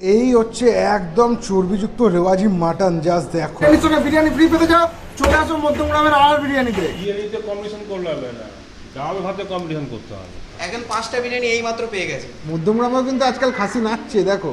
এই হচ্ছে একদম চর্বিযুক্ত রেওয়াজি মাটন জাস্ট দেখো। বিরিয়ানির সঙ্গে বিরিয়ানি ফ্রি পেতে যাও চলে আসো মধ্যম মধ্যমগ্রামের আর বিরিয়ানিতে। বিরিয়ানিতে কম্পিটিশন করলে হবে না। ডাল ভাতে কম্পিটিশন করতে হবে। এখন পাঁচটা বিরিয়ানি এই মাত্র পেয়ে গেছে। মধ্যমগ্রামেও কিন্তু আজকাল খাসি নাচছে দেখো।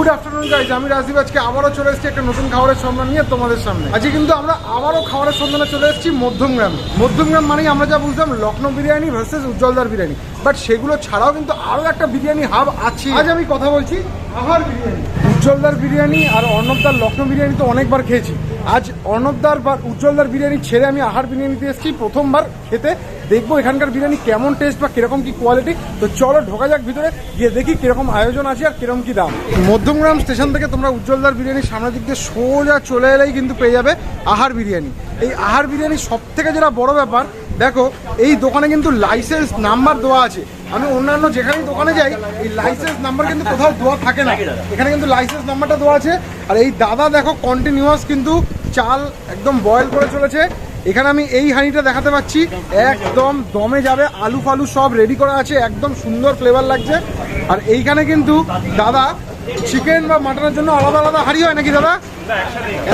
গুড আফটারনুন গাইজ আমি রাজীব। আজকে আবারও চলে এসেছি একটা নতুন খাবারের সন্ধান নিয়ে তোমাদের সামনে। আজকে কিন্তু আমরা আবারও খাবারের সন্ধানে চলে এসেছি মধ্যমগ্রাম। মধ্যমগ্রাম মানেই আমরা যা বুঝলাম লখনৌ বিরিয়ানি ভার্সেস উজ্জ্বলদার বিরিয়ানি। বাট সেগুলো ছাড়াও কিন্তু আরও একটা বিরিয়ানি হাব আছে। আজ আমি কথা বলছি আহার বিরিয়ানি। উজ্জ্বলদার বিরিয়ানি আর অর্ণবদার লখনৌ বিরিয়ানি তো অনেকবার খেয়েছি। আজ অর্ণবদার বা উজ্জ্বলদার বিরিয়ানি ছেড়ে আমি আহার বিরিয়ানিতে এসেছি। প্রথমবার খেতে। দেখব এখানকার বিরিয়ানি কেমন টেস্ট বা কীরকম কি কোয়ালিটি তো চলো ঢোকা যাক ভিতরে, গিয়ে দেখি কীরকম আয়োজন আছে আর কীরকম কি দাম। মধ্যমগ্রাম স্টেশন থেকে তোমরা উজ্জ্বলদার বিরিয়ানি সামনের দিক দিয়ে সোজা চলে এলেই কিন্তু পেয়ে যাবে আহার বিরিয়ানি। এই আহার বিরিয়ানি সব থেকে যেটা বড় ব্যাপার, দেখো, এই দোকানে কিন্তু লাইসেন্স নাম্বার দেওয়া আছে। আমি অন্যান্য যেখানেই দোকানে যাই, এই লাইসেন্স নাম্বার কিন্তু কোথাও দেওয়া থাকে না। এখানে কিন্তু লাইসেন্স নাম্বারটা দেওয়া আছে। আর এই দাদা দেখো কন্টিনিউয়াস কিন্তু চাল একদম বয়েল করে চলেছে। এখানে আমি এই হাঁড়িটা দেখাতে পাচ্ছি। একদম দমে যাবে, আলু ফালু সব রেডি করা আছে, একদম সুন্দর ফ্লেভার লাগছে। আর এইখানে কিন্তু দাদা চিকেন বা মাটনের জন্য আলাদা আলাদা হাঁড়ি হয় নাকি দাদা?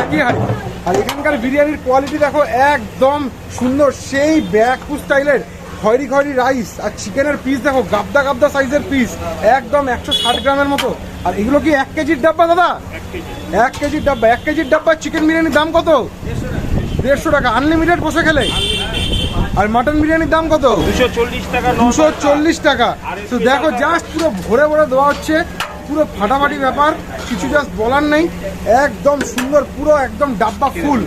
একই হাঁড়ি। আর এখানকার বিরিয়ানির কোয়ালিটি দেখো, একদম সুন্দর, সেই ব্যাকফু স্টাইলের খয়রি খয়রি রাইস আর চিকেনের পিস দেখো গাবদা গাবদা সাইজের পিস একদম একশো ষাট গ্রামের মতো। আর এগুলো কি এক কেজির ডাব্বা দাদা? এক কেজির ডাব্বা এক কেজির ডাব্বা চিকেন বিরিয়ানির দাম কত? দেড়শো টাকা আনলিমিটেড বসে খেলে। আর মাটন বিরিয়ানির দাম কত? দুশো চল্লিশ টাকা। তো দেখো জাস্ট পুরো ভরে ভরে দেওয়া হচ্ছে পুরো ফাটাফাটি ব্যাপার কিছু জাস্ট বলার নেই। একদম সুন্দর পুরো একদম ডাব্বা ফুল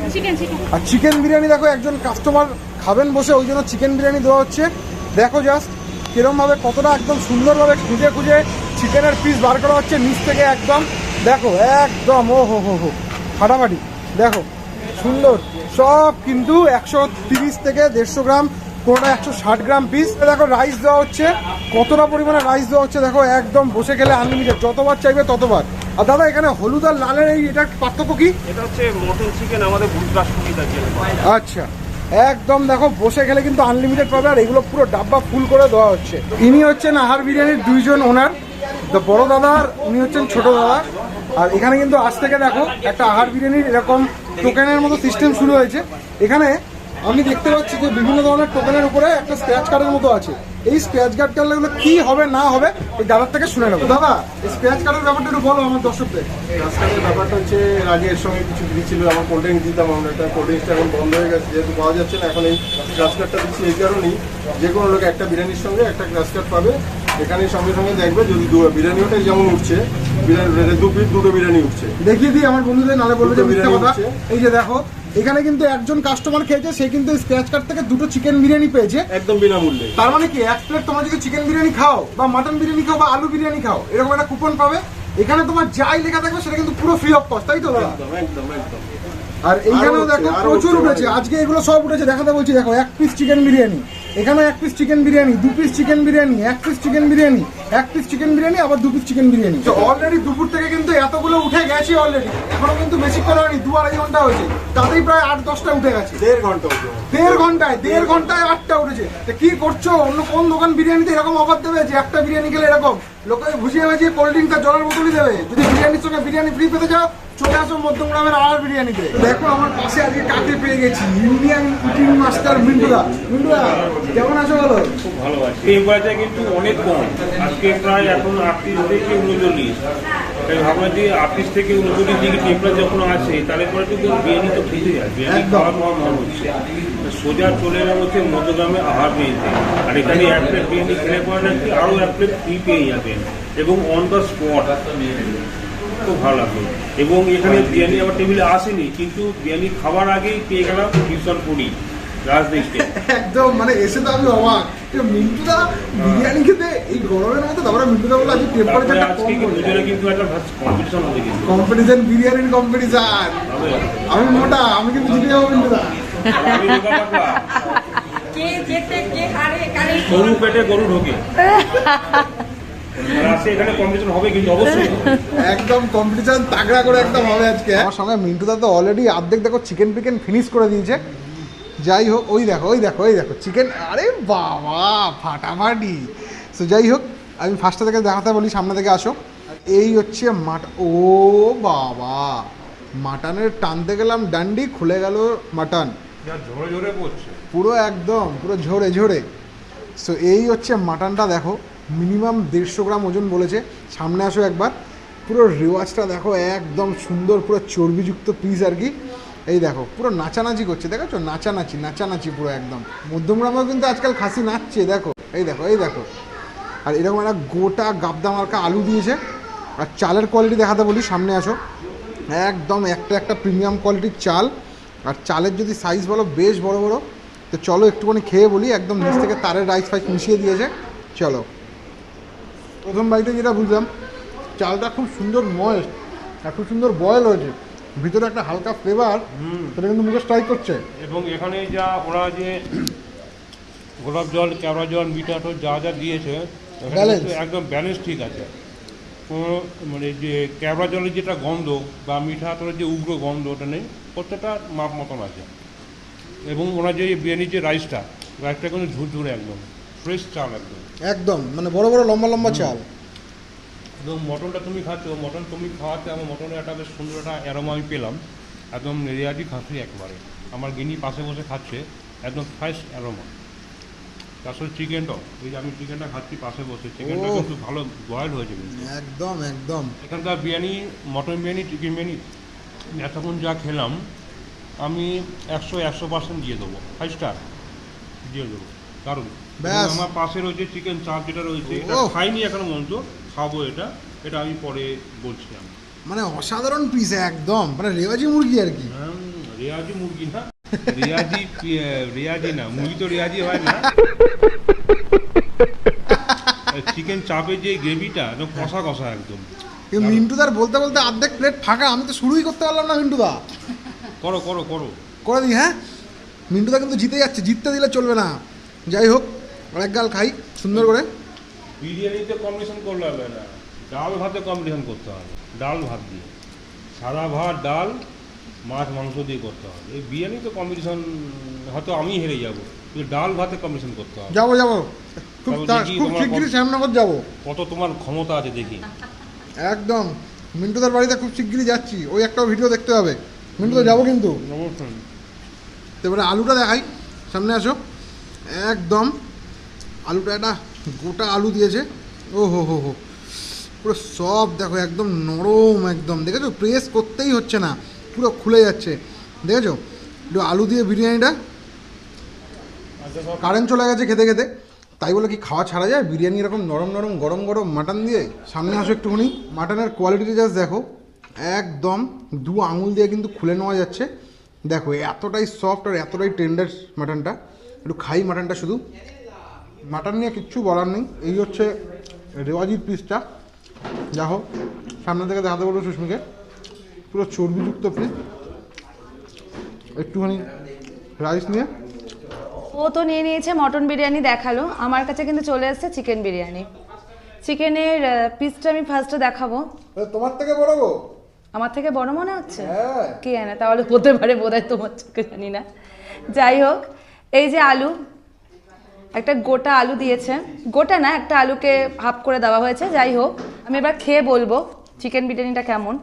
আর চিকেন বিরিয়ানি দেখো একজন কাস্টমার খাবেন বসে ওই জন্য চিকেন বিরিয়ানি দেওয়া হচ্ছে। দেখো জাস্ট কিরমভাবে কতটা একদম সুন্দরভাবে খুঁজে খুঁজে চিকেনের পিস বার করা হচ্ছে নিচ থেকে একদম দেখো একদম ও হো হো হো ফাটাফাটি। দেখো সুন্দর। সব কিন্তু একশো তিরিশ থেকে দেড়শো গ্রাম কোনোটা একশো ষাট গ্রাম পিস দেখো রাইস দেওয়া হচ্ছে। কতটা পরিমাণে রাইস দেওয়া হচ্ছে দেখো একদম বসে গেলে আনলিমিটেড যতবার চাইবে ততবার। আর দাদা এখানে হলুদ আর লালের এই এটার পার্থক্য কি? এটা হচ্ছে মটন চিকেন আমাদের আচ্ছা। একদম দেখো, বসে খেলে কিন্তু আনলিমিটেড পাবে, আর এগুলো পুরো ডাব্বা ফুল করে দেওয়া হচ্ছে। ইনি হচ্ছেন আহার বিরিয়ানির দুইজন ওনার তো বড় দাদা আর উনি হচ্ছেন ছোট দাদা। আর এখানে কিন্তু আজ থেকে দেখো, একটা আহার বিরিয়ানির এরকম টোকেনের মতো সিস্টেম শুরু হয়েছে। এখানে আমি দেখতে পাচ্ছি যে বিভিন্ন ধরনের টোকেনের উপরে একটা স্ক্র্যাচ কার্ডের মতো আছে। এই স্ক্র্যাচ কার্ড কার্ডগুলো কি হবে না হবে এই দাদার থেকে শুনে নেব। দাদা এই স্ক্র্যাচ কার্ডের ব্যাপারটা একটু বলো আমার দর্শকদের। রাস্তার ব্যাপারটা হচ্ছে আগে এর সঙ্গে কিছু দিয়েছিল আমার কোল্ড ড্রিঙ্ক দিতাম আমরা একটা কোল্ড ড্রিঙ্কসটা এখন বন্ধ হয়ে গেছে যেহেতু পাওয়া যাচ্ছে না এখন এই গ্রাস কার্ডটা দিচ্ছি এই কারণেই। যে কোনো লোক একটা বিরিয়ানির সঙ্গে একটা গ্রাস কার্ড পাবে। এখানে সঙ্গে সঙ্গে দেখবে যদি দু- বিরিয়ানি ওটাই যেমন উঠছে বিরিয়ানি দু পিস দুটো বিরিয়ানি উঠছে। দেখিয়ে দিই আমার বন্ধুদের নালে বলবে যে মিথ্যে বিরিয়ানি কথা। এই যে দেখো এখানে কিন্তু একজন কাস্টমার খেয়েছে সে কিন্তু স্ক্র্যাচ কার্ড থেকে দুটো চিকেন বিরিয়ানি পেয়েছে। একদম বিনামূল্যে। তার মানে কি এক প্লেট তোমার যদি চিকেন বিরিয়ানি খাও বা মাটন বিরিয়ানি খাও বা আলু বিরিয়ানি খাও এরকম একটা কুপন পাবে। এখানে তোমার যাই লেখা থাকবে সেটা কিন্তু পুরো ফ্রি অফ কস্ট তাই তো দাদা? একদম একদম একদম। আর এইখানেও দেখো আরও প্রচুর উঠেছে। আজকে এগুলো সব উঠেছে দেখাতে বলছি দেখো এক পিস চিকেন বিরিয়ানি। এখানে এক পিস চিকেন বিরিয়ানি দু পিস চিকেন বিরিয়ানি এক পিস চিকেন বিরিয়ানি এক পিস চিকেন বিরিয়ানি আবার দু পিস চিকেন বিরিয়ানি। তো অলরেডি দুপুর থেকে কিন্তু এতগুলো উঠে গেছে অলরেডি এখনও কিন্তু বেশি করে হয়নি দু আড়াই ঘণ্টা হয়েছে। তাতেই প্রায় আট দশটা উঠে গেছে। দেড় ঘণ্টা দেড় ঘন্টায় দেড় ঘন্টায় আটটা উঠেছে। তা কি করছ? অন্য কোন দোকান বিরিয়ানিতে এরকম অফার দেবে যে একটা বিরিয়ানি খেলে এরকম? লোকে ভুজিয়ে ভুজিয়ে কোল্ড ড্রিঙ্ক আর জলের বোতলই দেবে। যদি বিরিয়ানির সঙ্গে বিরিয়ানি ফ্রি পেতে চাও চলে আসো মধ্যমগ্রামের আর বিরিয়ানিতে দেখো আমার পাশে আজকে কাকে পেয়ে গেছি? ইন্ডিয়ান কুকিং মাস্টার মিন্টুদা। মিন্টুদা কেমন আছো বলো? খুব ভালো আছে। টেম্পারেচার কিন্তু অনেক কম। আজকে প্রায় এখন আটত্রিশ থেকে উনচল্লিশ। তাই ভাবলাম যে আটত্রিশ থেকে উনচল্লিশ ডিগ্রি টেম্পারেচার যখন আছে তাহলে পরে কিন্তু বিরিয়ানি তো খেতে যায় বিরিয়ানি খাওয়া মন হচ্ছে। সোজা চলে হচ্ছে মধ্যগ্রামে আহার আর এখানে এক প্লেট বিরিয়ানি খেলে পরে নাকি আরও এক প্লেট ফ্রি পেয়ে যাবেন। এবং অন দ্য স্পট খুব ভালো লাগল। এবং এখানে বিরিয়ানি আমার টেবিলে আসেনি কিন্তু বিরিয়ানি খাবার আগেই পেয়ে গেলাম রাজনীতিতে একদম মানে এসে তো আমি অবাক। মিন্টুদা বিরিয়ানি খেতে এই গরমের মধ্যে তারপরে মিন্টুদা বলে আজকে টেম্পারেচারটা কম কিন্তু একটা কম্পিটিশন হবে কিন্তু। কম্পিটিশন বিরিয়ানির কম্পিটিশন আমি মোটা আমি কিন্তু জিতে যাব মিন্টুদা। আর আমি রোগা পাতলা। কে জেতে কে হারে কারে গরু পেটে গরু ঢোকে। আর আজকে এখানে কম্পিটিশন হবে কিন্তু অবশ্যই। হবে। একদম কম্পিটিশন তাগড়া করে একদম হবে আজকে। আমার সঙ্গে মিন্টুদা তো অলরেডি অর্ধেক দেখো চিকেন পিকেন ফিনিশ করে দিয়েছে। যাই হোক ওই দেখো ওই দেখো ওই দেখো চিকেন আরে বাবা ফাটাফাটি। সো যাই হোক আমি ফার্স্টে থেকে দেখাতে বলি সামনে থেকে আসো। এই হচ্ছে মাট ও বাবা মাটনের টানতে গেলাম ডান্ডি খুলে গেল মাটন। ঝরে ঝরে পুরো একদম, পুরো ঝরে ঝরে। সো এই হচ্ছে মাটনটা দেখো মিনিমাম দেড়শো গ্রাম ওজন বলেছে। সামনে আসো একবার, পুরো রেওয়াজটা দেখো, একদম সুন্দর, পুরো চর্বিযুক্ত পিস আর কি। এই দেখো, পুরো নাচানাচি করছে, দেখেছ? নাচানাচি নাচানাচি পুরো একদম। মধ্যমগ্রামেও কিন্তু আজকাল খাসি নাচছে, দেখো। এই দেখো এই দেখো। আর এরকম একটা গোটা গাবদা মার্কা আলু দিয়েছে। আর চালের কোয়ালিটি দেখাতে বলি, সামনে আসো। একদম একটা একটা প্রিমিয়াম কোয়ালিটির চাল। আর চালের যদি সাইজ বলো বেশ বড় বড় তো চলো একটুখানি খেয়ে বলি একদম নিচ থেকে তারের রাইস ফাইস মিশিয়ে দিয়েছে। চলো। প্রথম বাড়িতে যেটা বুঝলাম চালটা খুব সুন্দর ময়েস্ট আর খুব সুন্দর বয়েল হয়েছে। ভিতরে একটা হালকা ফ্লেভার সেটা কিন্তু মুখে স্ট্রাইক করছে। এবং এখানে যা ওরা যে গোলাপ জল কেওড়া জল মিঠাটো যা যা দিয়েছে একদম ব্যালেন্স ঠিক আছে। মানে যে কেওড়া জলের যেটা গন্ধ বা মিঠা তোর যে উগ্র গন্ধ ওটা নেই প্রত্যেকটা মাপ মতন আছে। এবং ওনার যে বিরিয়ানির যে রাইসটা রাইসটা কিন্তু ঝুরঝুরে একদম ফ্রেশ চাল একদম। একদম মানে বড় বড় লম্বা লম্বা চাল। এবং মটনটা তুমি খাচ্ছ মটন তুমি খাওয়াতে আমার মটনের একটা বেশ সুন্দর একটা অ্যারোমা আমি পেলাম একদম রেয়াজি খাচ্ছি একবারে। আমার গিনি পাশে বসে খাচ্ছে একদম ফ্রেশ অ্যারোমা তারপরে চিকেনটাও এই যে আমি চিকেনটা খাচ্ছি পাশে বসে। চিকেনটা কিন্তু ভালো বয়েল হয়েছে কিন্তু। একদম একদম। এখানকার বিরিয়ানি মটন বিরিয়ানি চিকেন বিরিয়ানি এতক্ষণ যা খেলাম আমি একশো একশো পার্সেন্ট দিয়ে দেবো। ফাইভ স্টার দিয়ে দেবো। কারণ। আমার পাশে রয়েছে চিকেন চাপ যেটা রয়েছে এটা খাইনি এখনও পর্যন্ত খাব এটা। এটা আমি পরে বলছি আমি মানে অসাধারণ পিস একদম। মানে রেওয়াজি মুরগি আর কি। রেওয়াজি মুরগি না। রেয়াজি পি- রেয়াজি না মুরগি তো রেয়াজি হয় না। চিকেন চাপের যে গ্রেভিটা একদম কষা কষা একদম। কিন্তু মিন্টুদার বলতে বলতে অর্ধেক প্লেট ফাঁকা আমি তো শুরুই করতে পারলাম না মিন্টুদা। করো করো করো। করে দিই হ্যাঁ? মিন্টুদা কিন্তু জিতে যাচ্ছে জিততে দিলে চলবে না। যাই হোক অনেক গাল খাই সুন্দর করে। বিরিয়ানিতে কম্বিনেশন করলে হবে না। ডাল ভাতে কম্বিনেশন করতে হবে। ডাল ভাত দিয়ে। সাদা ভাত ডাল মাছ মাংস দিয়ে করতে হবে। এই বিরিয়ানি তো কম্বিনেশন হয়তো আমি হেরে যাব। কিন্তু ডাল ভাতে কম্বিনেশন করতে হবে। যাব যাব। খুব খুব শিগগিরই কত- শ্যামনগর যাব। কত তোমার ক্ষমতা আছে দেখি। একদম। মিন্টুদার বাড়িতে খুব শিগগিরই যাচ্ছি। ওই একটা ভিডিও দেখতে হবে। মিন্টুদা যাব কিন্তু। অবশ্যই এবারে আলুটা দেখাই। সামনে আসো। একদম। আলুটা একটা গোটা আলু দিয়েছে। ও হো হো হো। পুরো সব দেখো একদম নরম একদম। দেখেছ? প্রেস করতেই হচ্ছে না। পুরো খুলে যাচ্ছে। দেখেছ? একটু আলু দিয়ে বিরিয়ানিটা। কারেন্ট চলে গেছে খেতে খেতে। তাই বলে কি খাওয়া ছাড়া যায়? বিরিয়ানি এরকম নরম নরম গরম গরম মাটন দিয়ে। সামনে আসো একটুখানি। মাটনের কোয়ালিটি জাস্ট দেখো। একদম দু আঙুল দিয়ে কিন্তু খুলে নেওয়া যাচ্ছে। দেখো, এতটাই সফট আর এতটাই টেন্ডার মাটনটা একটু খাই মাটনটা শুধু। মাটন নিয়ে কিচ্ছু বলার নেই। এই হচ্ছে রেওয়াজির পিসটা যা হোক, সামনে থেকে দেখাতে বলব সুস্মিকে। পুরো চর্বিযুক্ত পিস একটুখানি রাইস নিয়ে। ও তো নিয়ে নিয়েছে মটন বিরিয়ানি দেখাল। আমার কাছে কিন্তু চলে এসেছে চিকেন বিরিয়ানি। চিকেনের পিসটা আমি ফার্স্টে দেখাবো। তোমার থেকে বড় গো। আমার থেকে বড় মনে হচ্ছে? হ্যাঁ। কে জানে তাহলে হতে পারে বোধহয় তোমার চোখে জানি না। যাই হোক এই যে আলু একটা গোটা আলু দিয়েছে। গোটা না একটা আলুকে হাফ করে দেওয়া হয়েছে। যাই হোক আমি এবার খেয়ে বলব চিকেন বিরিয়ানিটা কেমন।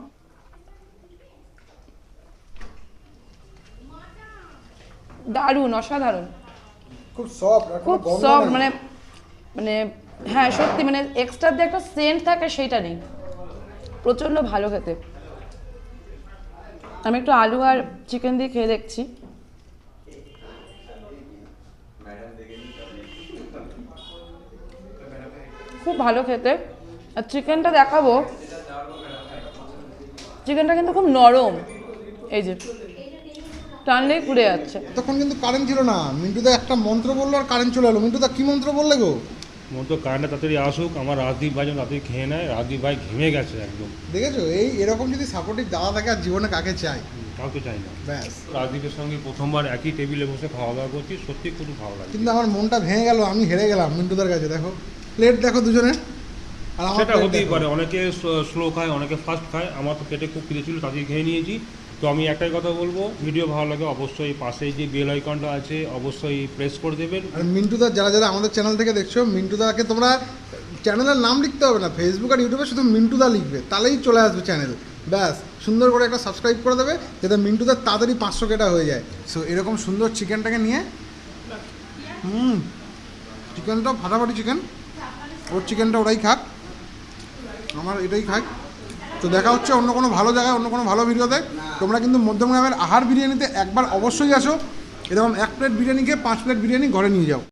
দারুণ অসাধারণ। খুব সফট খুব সফট মানে মানে হ্যাঁ সত্যি মানে এক্সট্রা যে একটা সেন্ট থাকে সেইটা নেই। প্রচণ্ড ভালো খেতে। আমি একটু আলু আর চিকেন দিয়ে খেয়ে দেখছি। খুব ভালো খেতে। আর চিকেনটা দেখাবো। চিকেনটা কিন্তু খুব নরম। এই যে টানলেই খুলে যাচ্ছে। তখন কিন্তু কারেন্ট ছিল না। মিন্টুদা একটা মন্ত্র বলল আর কারেন্ট চলে এলো। মিন্টুদা কি মন্ত্র বললে গো? মন্ত্র কারেন্টটা তাড়াতাড়ি আসুক আমার রাজদীপ ভাই যেন তাড়াতাড়ি খেয়ে নেয় রাজদীপ ভাই ঘেমে গেছে একদম। দেখেছ? এই এরকম যদি সাপোর্টিভ দাদা থাকে আর জীবনে কাকে চাই? কাউকে চাই না। ব্যাস। রাজদীপের সঙ্গে প্রথমবার একই টেবিলে বসে খাওয়া দাওয়া করছি সত্যি খুব ভালো লাগে কিন্তু আমার মনটা ভেঙে গেল আমি হেরে গেলাম মিন্টুদার কাছে দেখো। প্লেট দেখো দুজনে। আর আমার সেটা হতেই পারে অনেকে স্লো খায় অনেকে ফাস্ট খায়। আমার তো পেটে খুব খিদে ছিল তাড়াতাড়ি খেয়ে নিয়েছি। তো আমি একটাই কথা বলব ভিডিও ভালো লাগে অবশ্যই, পাশেই যে বেল আইকনটা আছে, অবশ্যই প্রেস করে দেবেন। আর মিন্টুদা যারা যারা আমাদের চ্যানেল থেকে দেখছ মিন্টুদাকে তোমরা চ্যানেলের নাম লিখতে হবে না ফেসবুক আর ইউটিউবে শুধু মিন্টুদা লিখবে, তাহলেই চলে আসবে চ্যানেল ব্যাস, সুন্দর করে একটা সাবস্ক্রাইব করে দেবে, যাতে মিন্টুদা তাড়াতাড়ি পাঁচশো কেটা হয়ে যায়। সো এরকম সুন্দর চিকেনটাকে নিয়ে, হুম চিকেনটা ফাটাফাটি চিকেন ওর চিকেনটা ওরাই খাক, আমার এটাই খাই তো দেখা হচ্ছে অন্য কোনো ভালো জায়গায়, অন্য কোনো ভালো ভিডিওতে। তোমরা কিন্তু মধ্যমগ্রামের আহার বিরিয়ানিতে একবার অবশ্যই আসো। এরকম এক প্লেট বিরিয়ানি খেয়ে পাঁচ প্লেট বিরিয়ানি ঘরে নিয়ে যাও।